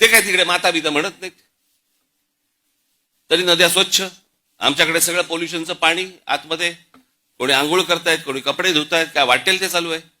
ते काय तिकडे माता बिता म्हणत नाहीत. तरी नद्या स्वच्छ. आमच्याकडे सगळं पोल्युशनचं पाणी आतमध्ये. कोणी आंघोळ करतायत कोणी कपडे धुतायत काय वाटेल ते चालू आहे.